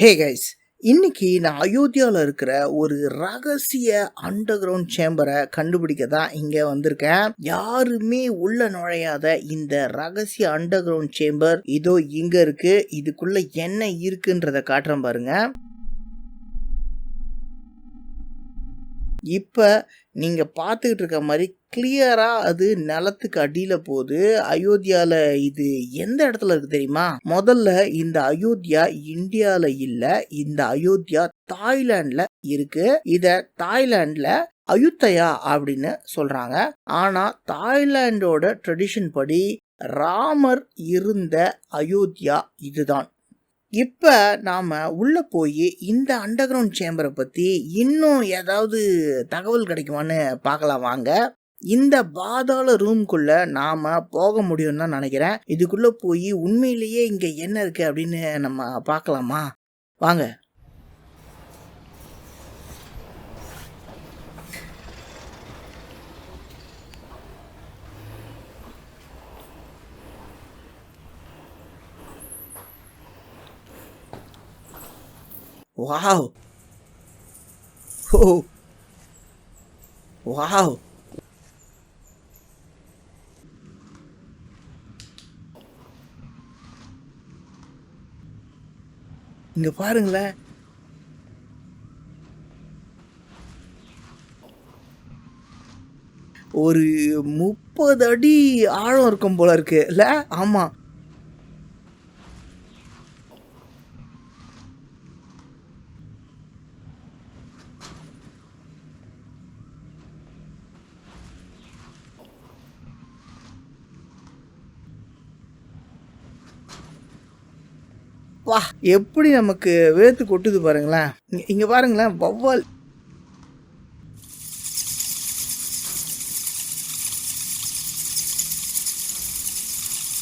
Hey guys இன்னைக்கு நான் அயோத்தியாவில் இருக்கிற ஒரு ரகசிய அண்டர் கிரவுண்ட் சேம்பரை கண்டுபிடிக்க தான் இங்கே வந்திருக்கேன். யாருமே உள்ள நுழையாத இந்த ரகசிய அண்டர் கிரவுண்ட் சேம்பர் இதோ இங்கே இருக்கு. இதுக்குள்ள என்ன இருக்குன்றத காட்டுறேன் பாருங்க. இப்போ நீங்கள் பார்த்துக்கிட்டு இருக்க மாதிரி கிளியராக அது நிலத்துக்கு அடியில் போகுது அயோத்தியாவில் இது எந்த இடத்துல இருக்குது தெரியுமா? முதல்ல இந்த அயோத்தியா இந்தியாவில் இல்லை இந்த அயோத்தியா தாய்லாண்டில் இருக்குது இதை தாய்லாண்டில் அயுத்தயா அப்படின்னு சொல்கிறாங்க ஆனால் தாய்லாண்டோட ட்ரெடிஷன் படி ராமர் இருந்த அயோத்தியா இதுதான். இப்போ நாம் உள்ளே போய் இந்த அண்டர் கிரவுண்ட் சேம்பரை பற்றி இன்னும் ஏதாவது தகவல் கிடைக்குமான்னு பார்க்கலாம் வாங்க. இந்த பாதாள ரூம்குள்ள நாம் போக முடியும்னு தான் நினைக்கிறேன். இதுக்குள்ளே போய் உண்மையிலேயே இங்கே என்ன இருக்குது அப்படின்னு நம்ம பார்க்கலாமா? வாங்க. Wow. Oh. Wow. இங்க பாருங்களேன் ஒரு முப்பது அடி ஆழம் இருக்கும் போல இருக்கு இல்ல ஆமா வா. எப்படி நமக்கு வேர்த்து கொட்டுது பாருங்களேன். இங்கே பாருங்களேன் வௌவால்.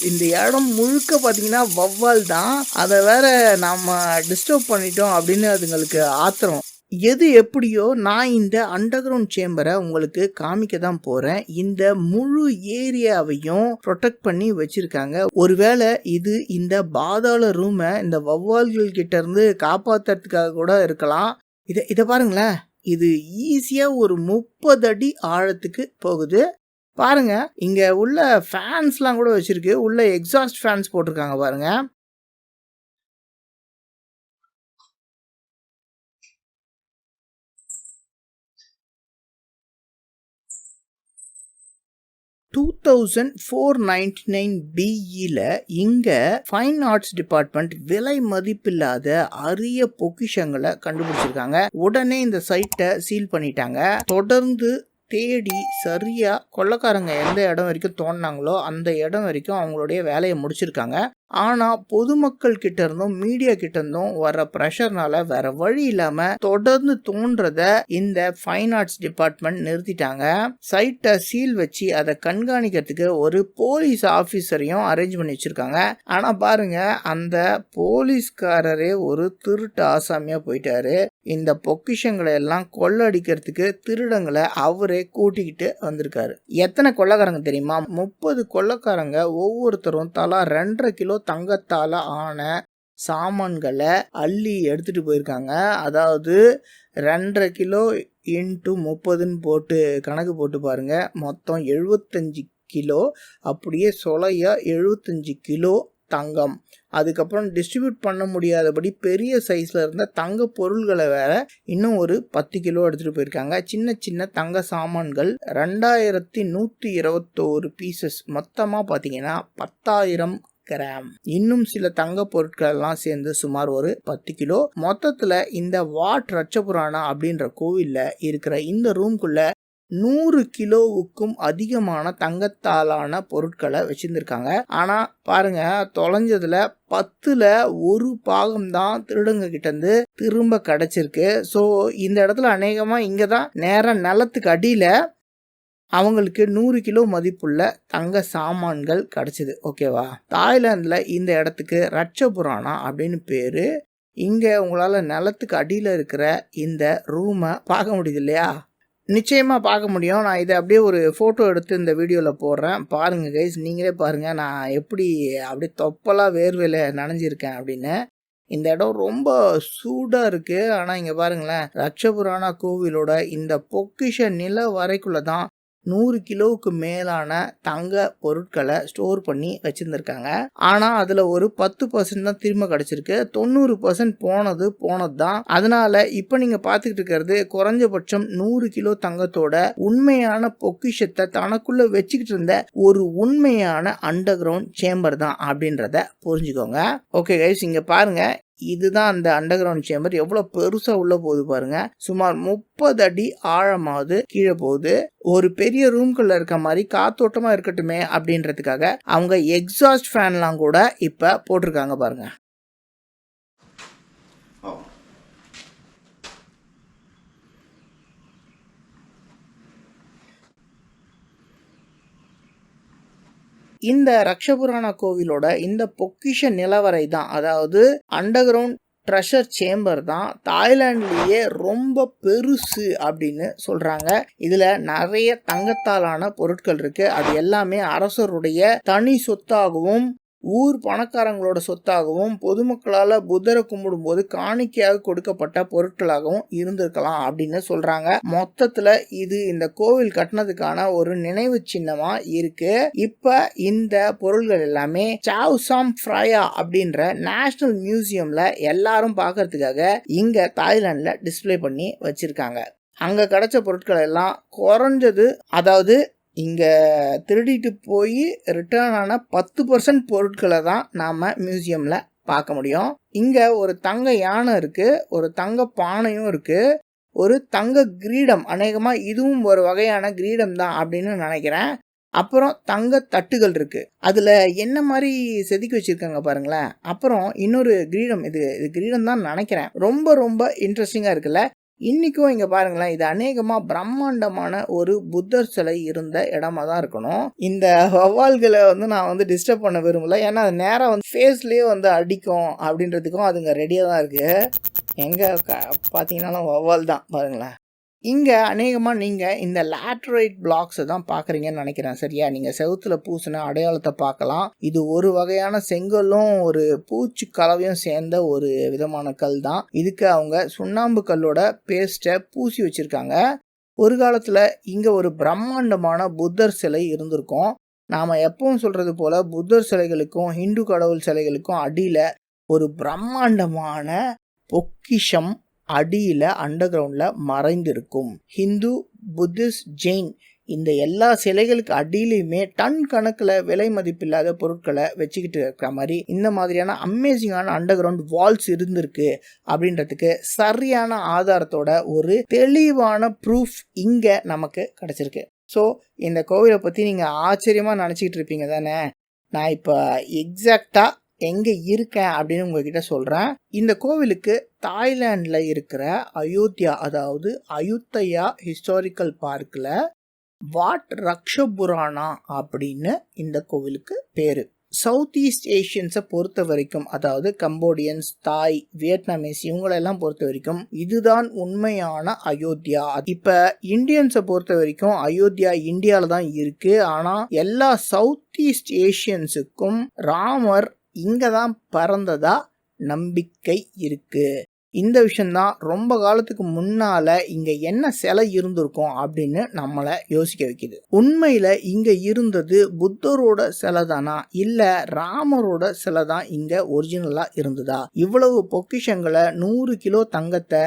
இந்த இடம் முழுக்க பார்த்தீங்கன்னா வௌவால் தான். அதை வேற நம்ம டிஸ்டர்ப் பண்ணிட்டோம் அப்படின்னு அதுங்களுக்கு ஆத்திரம். எது எப்படியோ நான் இந்த அண்டர் கிரவுண்ட் சேம்பரை உங்களுக்கு காமிக்க தான் போறேன். இந்த முழு ஏரியாவையும் ப்ரொடெக்ட் பண்ணி வச்சிருக்காங்க. ஒருவேளை இது இந்த பாதாள ரூமை இந்த வௌவால்கள் கிட்ட இருந்து காப்பாத்துறதுக்காக கூட இருக்கலாம். இதை இதை பாருங்களேன். இது ஈஸியாக ஒரு முப்பது அடி ஆழத்துக்கு போகுது. பாருங்க இங்க உள்ள ஃபேன்ஸ்லாம் கூட வச்சிருக்கு. உள்ள எக்ஸாஸ்ட் ஃபேன்ஸ் போட்டிருக்காங்க பாருங்க. Two thousand four ninety nine பிஇல இங்க ஃபைன் ஆர்ட்ஸ் டிபார்ட்மெண்ட் விலை மதிப்பில்லாத அரிய பொக்கிஷங்களை கண்டுபிடிச்சிருக்காங்க. உடனே இந்த சைட்டை சீல் பண்ணிட்டாங்க. தொடர்ந்து தேடி சரியாக கொள்ளக்காரங்க எந்த இடம் வரைக்கும் தோண்டினாங்களோ அந்த இடம் வரைக்கும் அவங்களுடைய வேலையை முடிச்சிருக்காங்க. ஆனால் பொதுமக்கள் கிட்ட இருந்தும் மீடியா கிட்ட இருந்தும் வர ப்ரெஷர்னால வேற வழி இல்லாமல் தொடர்ந்து தோன்றத இந்த ஃபைன் ஆர்ட்ஸ் டிபார்ட்மெண்ட் நிறுத்திட்டாங்க. சைட்டை சீல் வச்சு அதை கண்காணிக்கிறதுக்கு ஒரு போலீஸ் ஆஃபீஸரையும் அரேஞ்ச் பண்ணி வச்சிருக்காங்க. ஆனால் பாருங்க அந்த போலீஸ்காரரே ஒரு திருட்டு ஆசாமியாக போயிட்டாரு. இந்த பொக்கிஷங்களை எல்லாம் கொள்ளடிக்கிறதுக்கு திருடங்களை அவரே கூட்டிக்கிட்டு வந்திருக்காரு. எத்தனை கொள்ளக்காரங்க தெரியுமா? முப்பது கொள்ளக்காரங்க ஒவ்வொருத்தரும் தலா ரெண்டரை கிலோ தங்கத்தால் ஆன சாமான்களை அள்ளி எடுத்துட்டு போயிருக்காங்க. அதாவது ரெண்டரை கிலோ இன்ட்டு முப்பதுன்னு போட்டு கணக்கு போட்டு பாருங்கள் மொத்தம் எழுபத்தஞ்சு கிலோ அப்படியே சொலையாக எழுபத்தஞ்சு கிலோ தங்கம். அதுக்கப்புறம் டிஸ்ட்ரிபியூட் பண்ண முடியாதபடி பெரிய சைஸில் இருந்த தங்க பொருள்களை வேற இன்னும் ஒரு பத்து கிலோ எடுத்துகிட்டு போயிருக்காங்க. சின்ன சின்ன தங்க சாமான்கள் ரெண்டாயிரத்தி நூற்றி இருபத்தோரு பீசஸ் மொத்தமாக பார்த்தீங்கன்னா பத்தாயிரம் கிராம். இன்னும் சில தங்க பொருட்கள் எல்லாம் சேர்ந்து சுமார் ஒரு பத்து கிலோ. மொத்தத்துல இந்த வாட் ரச்சபுராணா அப்படின்ற கோவில்ல இருக்கிற இந்த ரூம்குள்ள நூறு கிலோவுக்கும் அதிகமான தங்கத்தாலான பொருட்களை வச்சிருந்துருக்காங்க. ஆனா பாருங்க தொலைஞ்சதுல பத்துல ஒரு பாகம் தான் திருடங்க கிட்ட திரும்ப கிடைச்சிருக்கு. ஸோ இந்த இடத்துல அநேகமா இங்கே தான் நேரம் நிலத்துக்கு அடியில அவங்களுக்கு நூறு கிலோ மதிப்புள்ள தங்க சாமான்கள் கிடைச்சிது. ஓகேவா? தாய்லாந்தில் இந்த இடத்துக்கு ரட்சபுராணா அப்படின்னு பேர். இங்கே உங்களால் நிலத்துக்கு அடியில் இருக்கிற இந்த ரூமை பார்க்க முடியுது இல்லையா? நிச்சயமாக பார்க்க முடியும். நான் இதை அப்படியே ஒரு ஃபோட்டோ எடுத்து இந்த வீடியோவில் போடுறேன். பாருங்கள் கைஸ் நீங்களே பாருங்கள் நான் எப்படி அப்படியே தொப்பலாக வேர்வையில் நனைஞ்சிருக்கேன் அப்படின்னு. இந்த இடம் ரொம்ப சூடாக இருக்குது ஆனால் இங்கே பாருங்களேன். ரட்சபுராணா கோவிலோட இந்த பொக்கிஷ நில வரைக்குள்ளே தான் நூறு கிலோவுக்கு மேலான தங்க பொருட்களை ஸ்டோர் பண்ணி வச்சுருந்துருக்காங்க. ஆனால் அதில் ஒரு பத்து பர்சன்ட் தான் திரும்ப கிடச்சிருக்கு. தொண்ணூறு பர்சன்ட் போனது போனது தான் அதனால் இப்போ நீங்கள் பார்த்துக்கிட்டு இருக்கிறது குறைஞ்சபட்சம் நூறு கிலோ தங்கத்தோட உண்மையான பொக்கிஷத்தை தனக்குள்ளே வச்சுக்கிட்டு இருந்த ஒரு உண்மையான அண்டர் கிரவுண்ட் சேம்பர் தான் அப்படின்றத புரிஞ்சுக்கோங்க. ஓகே கைஸ் இங்கே பாருங்கள் இதுதான் அந்த அண்டர் கிரவுண்ட் சேம்பர் எவ்வளவு பெருசா உள்ள போகுது பாருங்க. சுமார் முப்பது அடி ஆழமாவது கீழே போகுது. ஒரு பெரிய ரூம்குள்ள இருக்க மாதிரி காத்தோட்டமா இருக்கட்டுமே அப்படின்றதுக்காக அவங்க எக்ஸாஸ்ட் ஃபேன்லாம் கூட இப்ப போட்டிருக்காங்க பாருங்க. இந்த ரக்ஷபுராண கோவிலோட இந்த பொக்கிஷ நிலவரை தான் அதாவது அண்டர் கிரவுண்ட் ட்ரெஷர் சேம்பர் தான் தாய்லாண்ட்லேயே ரொம்ப பெருசு அப்படின்னு சொல்கிறாங்க இதில் நிறைய தங்கத்தாலான பொருட்கள் இருக்குது அது எல்லாமே அரசருடைய தனி சொத்தாகவும் ஊர் பணக்காரங்களோட சொத்தாகவும் பொதுமக்களால் புத்தரை கும்பிடும்போது காணிக்கையாக கொடுக்கப்பட்ட பொருட்களாகவும் இருந்திருக்கலாம் அப்படின்னு சொல்றாங்க. மொத்தத்துல இது இந்த கோவில் கட்டினதுக்கான ஒரு நினைவு சின்னமா இருக்கு. இப்ப இந்த பொருள்கள் எல்லாமே சாவ்சாம் ஃப்ராயா அப்படின்ற நேஷனல் மியூசியம்ல எல்லாரும் பார்க்கறதுக்காக இங்க தாய்லாந்துல டிஸ்ப்ளே பண்ணி வச்சிருக்காங்க. அங்கே கிடைச்ச பொருட்கள் எல்லாம் குறைஞ்சது அதாவது இங்கே திருடிட்டு போய் ரிட்டர்ன் ஆன பத்து பர்சன்ட் பொருட்களை தான் நாம் மியூசியமில் பார்க்க முடியும். இங்கே ஒரு தங்க யானை இருக்குது ஒரு தங்க பானையும் இருக்குது ஒரு தங்க கிரீடம் அநேகமாக இதுவும் ஒரு வகையான கிரீடம் தான் அப்படின்னு நினைக்கிறேன். அப்புறம் தங்க தட்டுகள் இருக்குது அதில் என்ன மாதிரி செதுக்கி வச்சுருக்காங்க பாருங்களேன். அப்புறம் இன்னொரு கிரீடம் இது இது கிரீடம் தான் நினைக்கிறேன். ரொம்ப ரொம்ப இன்ட்ரெஸ்டிங்காக இருக்குல்ல. இன்றைக்கும் இங்கே பாருங்களேன் இது அநேகமாக பிரம்மாண்டமான ஒரு புத்தர் சிலை இருந்த இடமா தான் இருக்கணும். இந்த வவ்வால்களை வந்து நான் வந்து டிஸ்டர்ப் பண்ண விரும்பல. ஏன்னா அது நேராக வந்து ஃபேஸ்லேயே வந்து அடிக்கும் அப்படின்றதுக்கும் அதுங்க ரெடியாக தான் இருக்குது எங்கே க- பாத்தீங்கன்னாலும் வவ்வால் தான் பாருங்களேன். இங்கே அநேகமாக நீங்கள் இந்த லேட்ரைட் பிளாக்ஸை தான் பார்க்குறீங்கன்னு நினைக்கிறேன் சரியா? நீங்கள் செவுத்துல பூசின அடையாளத்தை பார்க்கலாம். இது ஒரு வகையான செங்கல்லும் ஒரு பூச்சி கலவையும் சேர்ந்த ஒரு விதமான கல் தான். இதுக்கு அவங்க சுண்ணாம்பு கல்லோட பேஸ்ட்டை பூசி வச்சுருக்காங்க. ஒரு காலத்தில் இங்கே ஒரு பிரம்மாண்டமான புத்தர் சிலை இருந்திருக்கும். நாம் எப்பவும் சொல்கிறது போல் புத்தர் சிலைகளுக்கும் ஹிந்து கடவுள் சிலைகளுக்கும் அடியில் ஒரு பிரம்மாண்டமான பொக்கிஷம் அடியில் அண்டர் கிரவுண்டில் மறைந்திருக்கும். ஹிந்து புத்திஸ்ட் ஜெயின் இந்த எல்லா சிலைகளுக்கு அடியிலையுமே டன் கணக்கில் விலை மதிப்பில்லாத பொருட்களை வச்சுக்கிட்டு இருக்கிற மாதிரி இந்த மாதிரியான அமேசிங்கான அண்டர் கிரவுண்ட் வால்ஸ் இருந்திருக்கு அப்படின்றதுக்கு சரியான ஆதாரத்தோட ஒரு தெளிவான ப்ரூஃப் இங்கே நமக்கு கிடச்சிருக்கு. ஸோ இந்த கோவிலை பற்றி நீங்கள் ஆச்சரியமாக நினச்சிக்கிட்டு இருப்பீங்க தானே? நான் இப்போ எக்ஸாக்டாக எங்கே இருக்கேன் அப்படின்னு உங்ககிட்ட சொல்கிறேன் இந்த கோவிலுக்கு தாய்லாண்டில் இருக்கிற அயோத்தியா அதாவது அயுத்தையா ஹிஸ்டாரிக்கல் பார்க்கில் வாட் ரக்ஷபுராணா அப்படின்னு இந்த கோவிலுக்கு பேர். சவுத் ஈஸ்ட் ஏஷியன்ஸை பொறுத்த வரைக்கும் அதாவது கம்போடியன்ஸ் தாய் வியட்நாமீஸ் இவங்களெல்லாம் பொறுத்த வரைக்கும் இதுதான் உண்மையான அயோத்தியா. இப்போ இந்தியன்ஸை பொறுத்த வரைக்கும் அயோத்தியா இந்தியாவில் தான் இருக்கு. ஆனால் எல்லா சவுத் ஈஸ்ட் ஏஷியன்ஸுக்கும் ராமர் இங்கே தான் பறந்ததா நம்பிக்கை இருக்குது இந்த விஷயந்தான் ரொம்ப காலத்துக்கு முன்னால இங்கே என்ன சிலை இருந்திருக்கும் அப்படின்னு நம்மளை யோசிக்க வைக்குது. உண்மையில் இங்கே இருந்தது புத்தரோட சிலை தானா இல்லை ராமரோட சிலை தான் இங்கே ஒரிஜினலாக இருந்ததா? இவ்வளவு பொக்கிஷங்களை நூறு கிலோ தங்கத்தை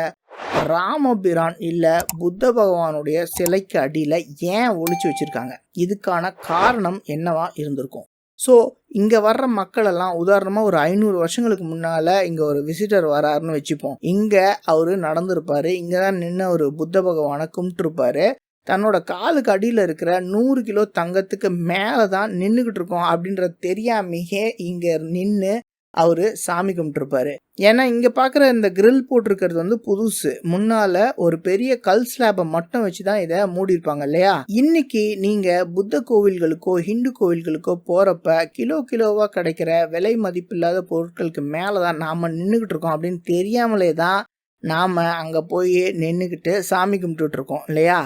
ராமபிரான் இல்லை புத்த பகவானுடைய சிலைக்கு அடியில் ஏன் ஒழிச்சு வச்சிருக்காங்க? இதுக்கான காரணம் என்னவா இருந்திருக்கும்? ஸோ இங்கே வர்ற மக்களெல்லாம் உதாரணமாக ஒரு ஐநூறு வருஷங்களுக்கு முன்னால் இங்கே ஒரு விசிட்டர் வராருன்னு வச்சுப்போம். இங்கே அவர் நடந்திருப்பார். இங்கே தான் நின்று ஒரு புத்த பகவானை கும்பிட்டுருப்பாரு. தன்னோட காலுக்கு அடியில் இருக்கிற நூறு கிலோ தங்கத்துக்கு மேலே தான் நின்றுக்கிட்டு இருக்கோம் அப்படின்றது தெரியாமையே இங்கே நின்று அவர் சாமி கும்பிட்டுருப்பாரு. ஏன்னா இங்கே பார்க்குற இந்த கிரில் போட்டிருக்கிறது வந்து புதுசு. முன்னால் ஒரு பெரிய கல் ஸ்லாபை மட்டும் வச்சு தான் இதை மூடியிருப்பாங்க இல்லையா? இன்னைக்கு நீங்கள் புத்த கோவில்களுக்கோ ஹிந்து கோவில்களுக்கோ போகிறப்ப கிலோ கிலோவாக கிடைக்கிற விலை மதிப்பில்லாத பொருட்களுக்கு மேலே தான் நாம் நின்றுக்கிட்டு இருக்கோம் அப்படின்னு தெரியாமலே தான் நாம் அங்கே போய் நின்றுக்கிட்டு சாமி கும்பிட்டுட்ருக்கோம் இல்லையா?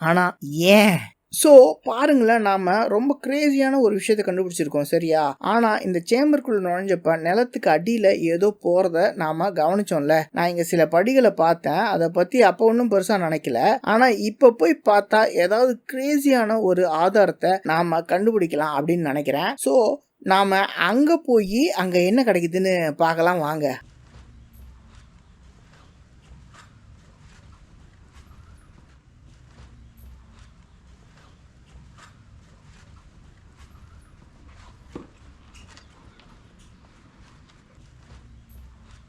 ஆனால் ஏன்? ஸோ பாருங்களேன் நாம் ரொம்ப கிரேசியான ஒரு விஷயத்தை கண்டுபிடிச்சிருக்கோம் சரியா? ஆனால் இந்த சேம்பருக்குள்ள நுழைஞ்சப்ப நிலத்துக்கு அடியில் ஏதோ போகிறத நாம் கவனிச்சோம்ல. நான் இங்கே சில படிகளை பார்த்தேன் அதை பற்றி அப்போ ஒன்றும் பெருசாக நினைக்கல. ஆனால் இப்போ போய் பார்த்தா ஏதாவது கிரேசியான ஒரு ஆதாரத்தை நாம் கண்டுபிடிக்கலாம் அப்படின்னு நினைக்கிறேன். ஸோ நாம் அங்கே போய் அங்கே என்ன கிடைக்குதுன்னு பார்க்கலாம் வாங்க.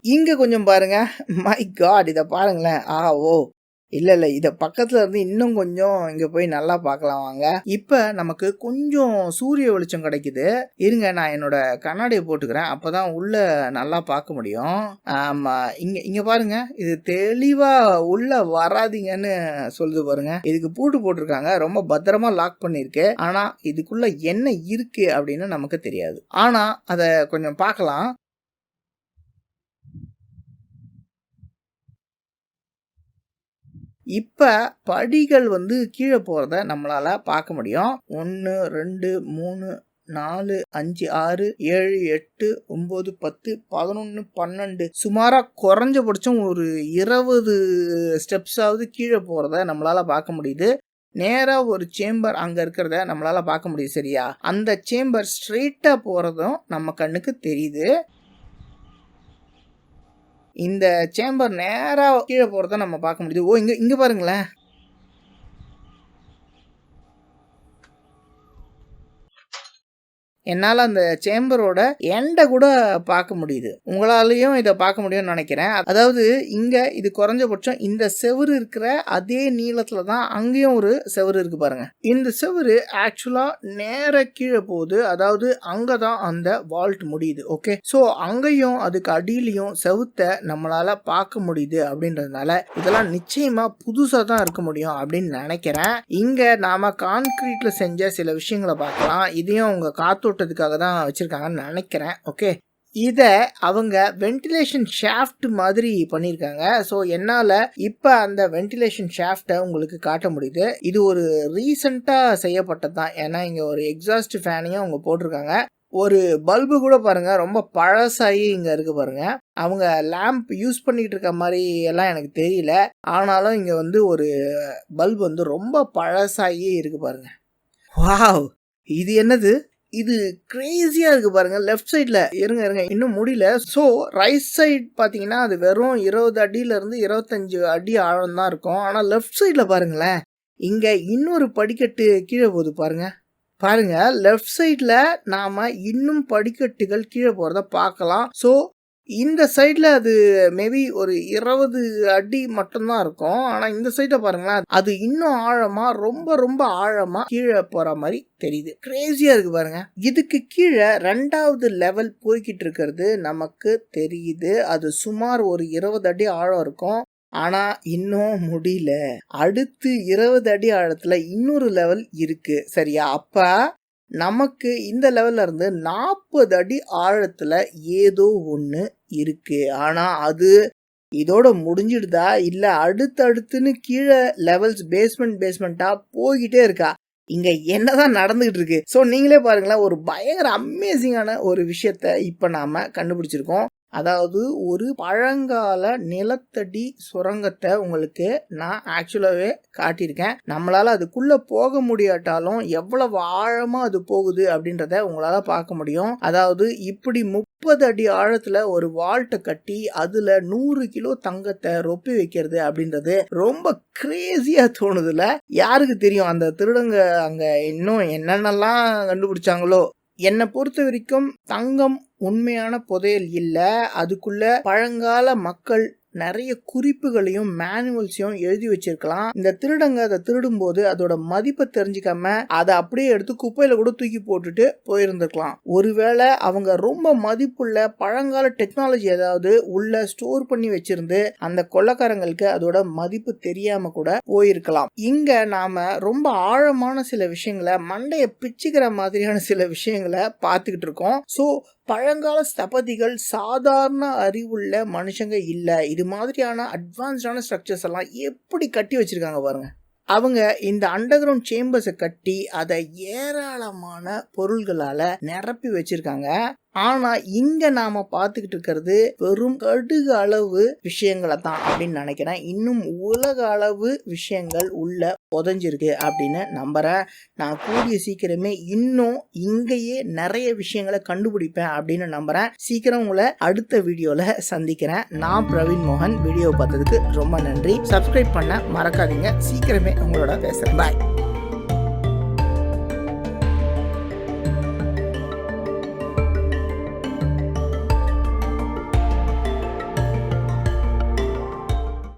இங்கே கொஞ்சம் பாருங்க. மை காட் இதை பாருங்களேன். ஆ ஓ. இல்லை இல்லை. இதை பக்கத்தில் இருந்து இன்னும் கொஞ்சம் இங்கே போய் நல்லா பார்க்கலாம் வாங்க. இப்போ நமக்கு கொஞ்சம் சூரிய வெளிச்சம் கிடைக்குது. இருங்க நான் என்னோட கண்ணாடியை போட்டுக்கிறேன். அப்போ தான் உள்ளே நல்லா பார்க்க முடியும். ஆமாம் இங்கே இங்கே பாருங்க. இது தெளிவாக உள்ளே வராதீங்கன்னு சொல்லுது பாருங்க. இதுக்கு பூட்டு போட்டிருக்காங்க. ரொம்ப பத்திரமா லாக் பண்ணியிருக்கு. ஆனால் இதுக்குள்ளே என்ன இருக்குது அப்படின்னு நமக்கு தெரியாது. ஆனால் அதை கொஞ்சம் பார்க்கலாம். இப்போ படிகள் வந்து கீழே போகிறத நம்மளால் பார்க்க முடியும். ஒன்று ரெண்டு மூணு நாலு அஞ்சு ஆறு ஏழு எட்டு ஒம்பது பத்து பதினொன்று பன்னெண்டு சுமாராக குறைஞ்சபட்சம் ஒரு இருபது ஸ்டெப்ஸாவது கீழே போகிறத நம்மளால் பார்க்க முடியுது. நேராக ஒரு சேம்பர் அங்கே இருக்கிறத நம்மளால் பார்க்க முடியுது சரியா? அந்த சேம்பர் ஸ்ட்ரெயிட்டாக போகிறதும் நம்ம கண்ணுக்கு தெரியுது. இந்த சேம்பர் நேராக கீழே போகிறத நம்ம பார்க்க முடியுது. ஓ இங்கே இங்கே பாருங்களேன். என்னால் அந்த சேம்பரோட எண்டை கூட பார்க்க முடியுது. உங்களாலேயும் இதை பார்க்க முடியும்னு நினைக்கிறேன். அதாவது இங்கே இது குறைஞ்சபட்சம் இந்த செவுரு இருக்கிற அதே நீளத்தில் தான் அங்கேயும் ஒரு செவுரு இருக்கு பாருங்க. இந்த செவுரு ஆக்சுவலாக நேர கீழே போகுது. அதாவது அங்கே தான் அந்த வால்ட் முடியுது. ஓகே ஸோ அங்கேயும் அதுக்கு அடியிலையும் செவுத்தை நம்மளால் பார்க்க முடியுது அப்படின்றதுனால இதெல்லாம் நிச்சயமாக புதுசாக தான் இருக்க முடியும் அப்படின்னு நினைக்கிறேன். இங்கே நாம் கான்கிரீட்டில் செஞ்ச சில விஷயங்களை பார்க்கலாம். இதையும் அவங்க காத்து காத்தோட்டத்துக்காக தான் வச்சுருக்காங்கன்னு நினைக்கிறேன். ஓகே இதை அவங்க வென்டிலேஷன் ஷாஃப்ட் மாதிரி பண்ணியிருக்காங்க. ஸோ என்னால் இப்போ அந்த வென்டிலேஷன் ஷாஃப்டை உங்களுக்கு காட்ட முடியுது. இது ஒரு ரீசண்டாக செய்யப்பட்டது தான். ஏன்னா இங்கே ஒரு எக்ஸாஸ்ட் ஃபேனையும் அவங்க போட்டிருக்காங்க. ஒரு பல்பு கூட பாருங்க ரொம்ப பழசாகி இங்கே இருக்கு பாருங்க. அவங்க லேம்ப் யூஸ் பண்ணிகிட்டு இருக்க மாதிரி எல்லாம் எனக்கு தெரியல. ஆனாலும் இங்கே வந்து ஒரு பல்பு வந்து ரொம்ப பழசாகி இருக்கு பாருங்கள் வாவ் இது என்னது? இது கிரேசியாக இருக்குது பாருங்கள் லெஃப்ட் சைடில் இருங்க இருங்க. இன்னும் முடியல. ஸோ ரைட் சைட் பார்த்தீங்கன்னா அது வெறும் இருபது அடியிலேருந்து இருபத்தஞ்சு அடி ஆழம் தான் இருக்கும். ஆனால் லெஃப்ட் சைடில் பாருங்களேன். இங்கே இன்னொரு படிக்கட்டு கீழே போகுது பாருங்க. பாருங்க லெஃப்ட் சைடில் நாம் இன்னும் படிக்கட்டுகள் கீழே போகிறத பார்க்கலாம். ஸோ இந்த சைடில் அது மேபி ஒரு இருபது அடி மட்டும்தான் இருக்கும். ஆனால் இந்த சைட்டை பாருங்களேன் அது இன்னும் ஆழமாக ரொம்ப ரொம்ப ஆழமாக கீழே போகிற மாதிரி தெரியுது. கிரேசியாக இருக்குது பாருங்க. இதுக்கு கீழே ரெண்டாவது லெவல் போய்கிட்டு இருக்கிறது நமக்கு தெரியுது. அது சுமார் ஒரு இருபது அடி ஆழம் இருக்கும். ஆனா இன்னும் முடியல. அடுத்து இருபது அடி ஆழத்துல இன்னொரு லெவல் இருக்கு. சரியா? அப்ப நமக்கு இந்த லெவலில் இருந்து நாற்பது அடி ஆழத்தில் ஏதோ ஒன்று இருக்குது ஆனால் அது இதோட முடிஞ்சிடுதா? இல்லை அடுத்தடுத்துன்னு கீழே லெவல்ஸ் பேஸ்மெண்ட் பேஸ்மெண்ட்டாக போய்கிட்டே இருக்கா? இங்க என்னதான் நடந்துகிட்டு இருக்கு? ஸோ நீங்களே பாருங்களேன் ஒரு பயங்கர அமேசிங்கான ஒரு விஷயத்த இப்போ நாம் கண்டுபிடிச்சிருக்கோம். அதாவது ஒரு பழங்கால நிலத்தடி சுரங்கத்தை உங்களுக்கு நான் ஆக்சுவலாகவே காட்டியிருக்கேன். நம்மளால் அதுக்குள்ளே போக முடியாட்டாலும் எவ்வளவு ஆழமாக அது போகுது அப்படின்றத உங்களால் பார்க்க முடியும். அதாவது இப்படி முப்பது அடி ஆழத்தில் ஒரு வால்ட்டை கட்டி அதில் நூறு கிலோ தங்கத்தை ரொப்பி வைக்கிறது அப்படின்றது ரொம்ப கிரேசியாக தோணுதுல யாருக்கு தெரியும்? அந்த திருடங்க அங்கே இன்னும் என்னென்னலாம் கண்டுபிடிச்சாங்களோ? என்னை பொறுத்த வரைக்கும் தங்கம் உண்மையான புதையல் இல்லை. அதுக்குள்ள பழங்கால மக்கள் நிறைய குறிப்புகளையும் மேனுவல்ஸையும் எழுதி வச்சிருக்கலாம். இந்த திருடங்க அதை திருடும் போது அதோட மதிப்பை தெரிஞ்சுக்காம அதை அப்படியே எடுத்து குப்பையில கூட தூக்கி போட்டுட்டு போயிருந்துருக்கலாம். ஒருவேளை அவங்க ரொம்ப மதிப்புள்ள பழங்கால டெக்னாலஜி ஏதாவது உள்ள ஸ்டோர் பண்ணி வச்சிருந்து அந்த கொள்ளக்காரங்களுக்கு அதோட மதிப்பு தெரியாம கூட போயிருக்கலாம். இங்க நாம ரொம்ப ஆழமான சில விஷயங்களை மண்டையை பிச்சுக்கிற மாதிரியான சில விஷயங்களை பார்த்துக்கிட்டு இருக்கோம். ஸோ பழங்கால ஸ்தபதிகள் சாதாரண அறிவுள்ள மனுஷங்க இல்லை. இது மாதிரியான அட்வான்ஸ்டான ஸ்ட்ரக்சர்ஸ் எல்லாம் எப்படி கட்டி வச்சிருக்காங்க பாருங்கள் அவங்க இந்த அண்டர் கிரவுண்ட் சேம்பர்ஸை கட்டி அதை ஏராளமான பொருள்களால் நிரப்பி வச்சுருக்காங்க. ஆனா இங்க நாம பார்த்துக்கிட்டு இருக்கிறது வெறும் கடுகு அளவு விஷயங்களை தான் அப்படின்னு நினைக்கிறேன். இன்னும் உலக அளவு விஷயங்கள் உள்ள புதஞ்சிருக்கு அப்படின்னு நம்புறேன். நான் கூடிய சீக்கிரமே இன்னும் இங்கேயே நிறைய விஷயங்களை கண்டுபிடிப்பேன் அப்படின்னு நம்புறேன். சீக்கிரம் உங்களை அடுத்த வீடியோல சந்திக்கிறேன். நான் பிரவீன் மோகன். வீடியோ பார்த்ததுக்கு ரொம்ப நன்றி. சப்ஸ்கிரைப் பண்ண மறக்காதீங்க. சீக்கிரமே உங்களோட பேசுறேன். பாய்